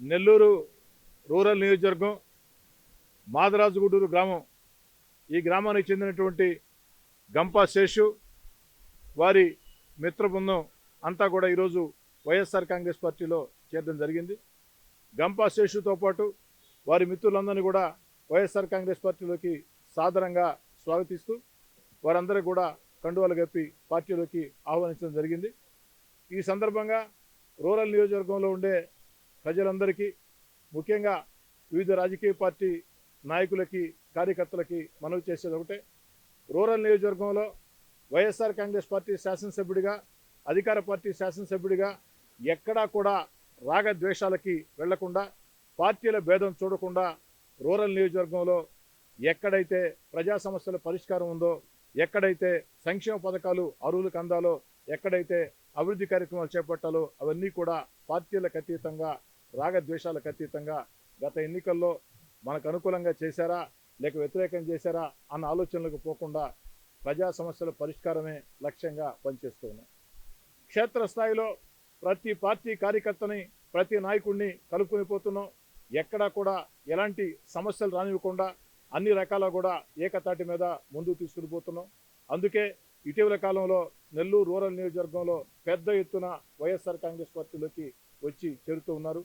Nellore rural నియోజకవర్గం మాదరాజుగూడూరు గ్రామం. ఈ గ్రామానికి చెందినటువంటి గంపా శేషు వారి మిత్ర బృందం అంతా కూడా ఈరోజు వైఎస్ఆర్ కాంగ్రెస్ పార్టీలో చేరడం జరిగింది. గంపా శేషుతో పాటు వారి మిత్రులందరినీ కూడా వైఎస్ఆర్ కాంగ్రెస్ పార్టీలోకి సాదరంగా స్వాగతిస్తూ వారందరూ కూడా కండువాలు కప్పి పార్టీలోకి ఆహ్వానించడం జరిగింది. ఈ సందర్భంగా రూరల్ నియోజకవర్గంలో ఉండే ప్రజలందరికీ ముఖ్యంగా వివిధ రాజకీయ పార్టీ నాయకులకి కార్యకర్తలకి మనవి చేసేది ఒకటే. రూరల్ నియోజకవర్గంలో వైఎస్ఆర్ కాంగ్రెస్ పార్టీ శాసనసభ్యుడిగా అధికార పార్టీ శాసనసభ్యుడిగా ఎక్కడా కూడా రాగద్వేషాలకి వెళ్ళకుండా పార్టీల భేదం చూడకుండా రూరల్ నియోజకవర్గంలో ఎక్కడైతే ప్రజా సమస్యల పరిష్కారం ఉందో ఎక్కడైతే సంక్షేమ పథకాలు అరువులకు అందాలో ఎక్కడైతే అభివృద్ధి కార్యక్రమాలు చేపట్టాలో అవన్నీ కూడా పార్టీలకు అతీతంగా రాగద్వేషాలకు అతీతంగా గత ఎన్నికల్లో మనకు అనుకూలంగా చేశారా లేక వ్యతిరేకం చేశారా అన్న ఆలోచనలకు పోకుండా ప్రజా సమస్యల పరిష్కారమే లక్ష్యంగా పనిచేస్తూ ఉన్నాం. క్షేత్రస్థాయిలో ప్రతి పార్టీ కార్యకర్తని ప్రతి నాయకుడిని కలుపుకొని పోతున్నాం. ఎక్కడా కూడా ఎలాంటి సమస్యలు రానివ్వకుండా అన్ని రకాల కూడా ఏకతాటి మీద ముందుకు తీసుకుని పోతున్నాం. అందుకే ఇటీవల కాలంలో నెల్లూరు రూరల్ నియోజకవర్గంలో పెద్ద ఎత్తున వైఎస్ఆర్ కాంగ్రెస్ పార్టీలోకి వచ్చి చేరుతూ ఉన్నారు.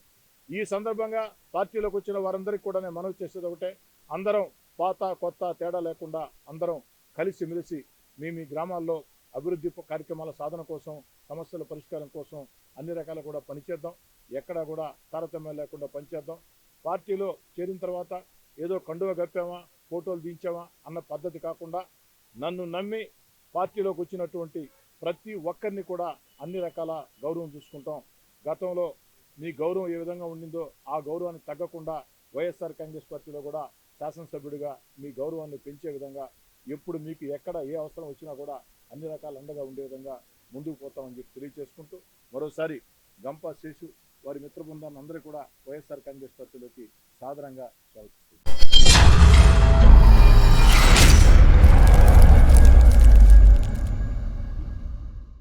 ఈ సందర్భంగా పార్టీలోకి వచ్చిన వారందరికీ కూడా నేను మనవి చేసేది ఒకటే. అందరం పాత కొత్త తేడా లేకుండా అందరం కలిసి మెలిసి మీ మీ గ్రామాల్లో అభివృద్ధి కార్యక్రమాల సాధన కోసం సమస్యల పరిష్కారం కోసం అన్ని రకాల కూడా పనిచేద్దాం ఎక్కడా కూడా తారతమ్యం లేకుండా పనిచేద్దాం పార్టీలో చేరిన తర్వాత ఏదో కండువ గప్పామా ఫోటోలు దించామా అన్న పద్ధతి కాకుండా నన్ను నమ్మి పార్టీలోకి వచ్చినటువంటి ప్రతి ఒక్కరిని కూడా అన్ని రకాల గౌరవం చూసుకుంటాం. గతంలో మీ గౌరవం ఏ విధంగా ఉండిందో ఆ గౌరవానికి తగ్గకుండా వైఎస్ఆర్ కాంగ్రెస్ పార్టీలో కూడా శాసనసభ్యుడిగా మీ గౌరవాన్ని పెంచే విధంగా ఎప్పుడు మీకు ఎక్కడ ఏ అవసరం వచ్చినా కూడా అన్ని రకాల అండగా ఉండే విధంగా ముందుకు పోతామని చెప్పి తెలియజేసుకుంటూ మరోసారి గంపా శేషు వారి మిత్ర బృందాన్ని అందరూ కూడా వైఎస్ఆర్ కాంగ్రెస్ పార్టీలోకి సాదరంగా స్వాగతిస్తుంది